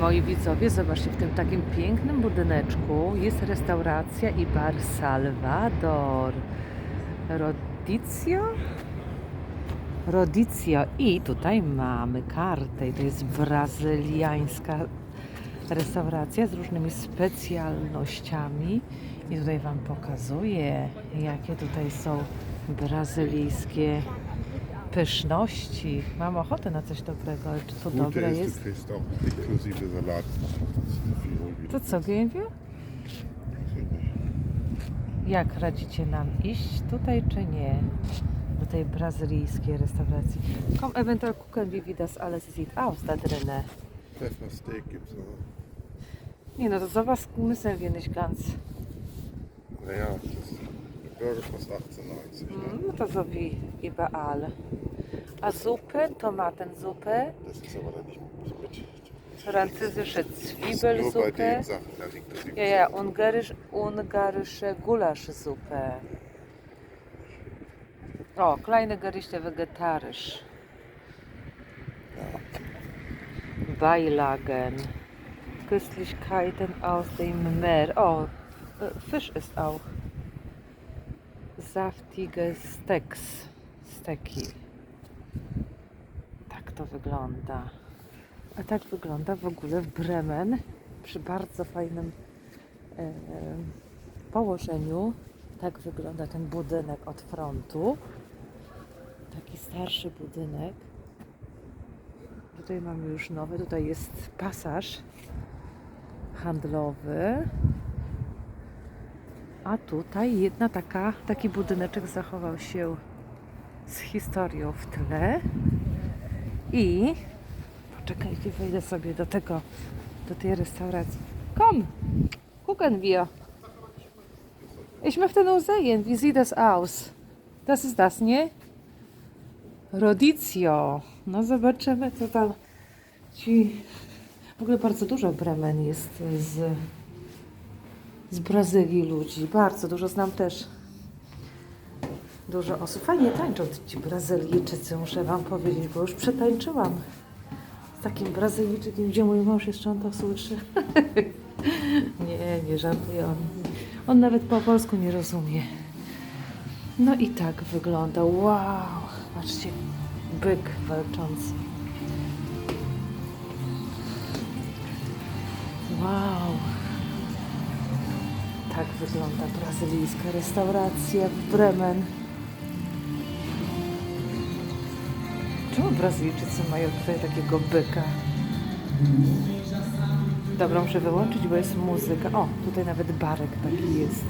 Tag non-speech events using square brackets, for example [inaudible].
Moi widzowie, zobaczcie, w tym takim pięknym budyneczku jest restauracja i bar Salvador. Rodizio? Rodizio. I tutaj mamy kartę. I to jest brazyliańska restauracja z różnymi specjalnościami. I tutaj Wam pokazuję, jakie tutaj są brazylijskie pyszności. Mam ochotę na coś dobrego, ale czy to Gute dobre ist, jest? du kriegst auch inklusive Salat. To co, Gębie? Jak radzicie nam iść tutaj czy nie? Do tej brazylijskiej restauracji. Kom eventuell gucken, wie wie das alles sieht aus da gibt's noch. Nie no, to sowas müssen wir nicht ganz. Naja, das, kostet 18,90. Ne? No to so wie überall. A Suppe, Tomatensuppe, Das ist aber dann nicht so mit. französische Das ist nur bei Zwiebelsuppe. den Sachen, da liegt das Ja, ja, ungarisch, ungarische Gulaschsuppe. O, kleine Gerichte vegetarisch. Beilagen. Köstlichkeiten aus dem Meer. Oh, äh, Fisch ist auch. Saftige Steaks. Steki. Tak to wygląda. A tak wygląda w ogóle w Bremen przy bardzo fajnym e, położeniu. Tak wygląda ten budynek od frontu. Taki starszy budynek. Tutaj mamy już nowy. Tutaj jest pasaż handlowy. A tutaj jedna taka, taki budyneczek zachował się z historią w tle. I poczekajcie, wejdę sobie do tego, do tej restauracji. Komm, gucken wir. Ich möchte nur sehen, wie sieht das aus? Das ist das, nie? Rodizio. No zobaczymy, co tam ci... W ogóle bardzo dużo Bremen jest z, z Brazylii ludzi. Bardzo dużo. Znam też dużo osób. Fajnie tańczą ci Brazylijczycy, muszę Wam powiedzieć, bo już przetańczyłam z takim Brazylijczykiem, gdzie mój mąż jeszcze on to słyszy. [laughs] nie, nie żartuję on. On nawet po polsku nie rozumie. No i tak wygląda. Wow! Patrzcie, byk walczący. Wow! Tak wygląda brazylijska restauracja w Bremen. Czemu Brazylijczycy mają tutaj takiego byka? Dobra, muszę wyłączyć, bo jest muzyka. O, tutaj nawet barek taki jest.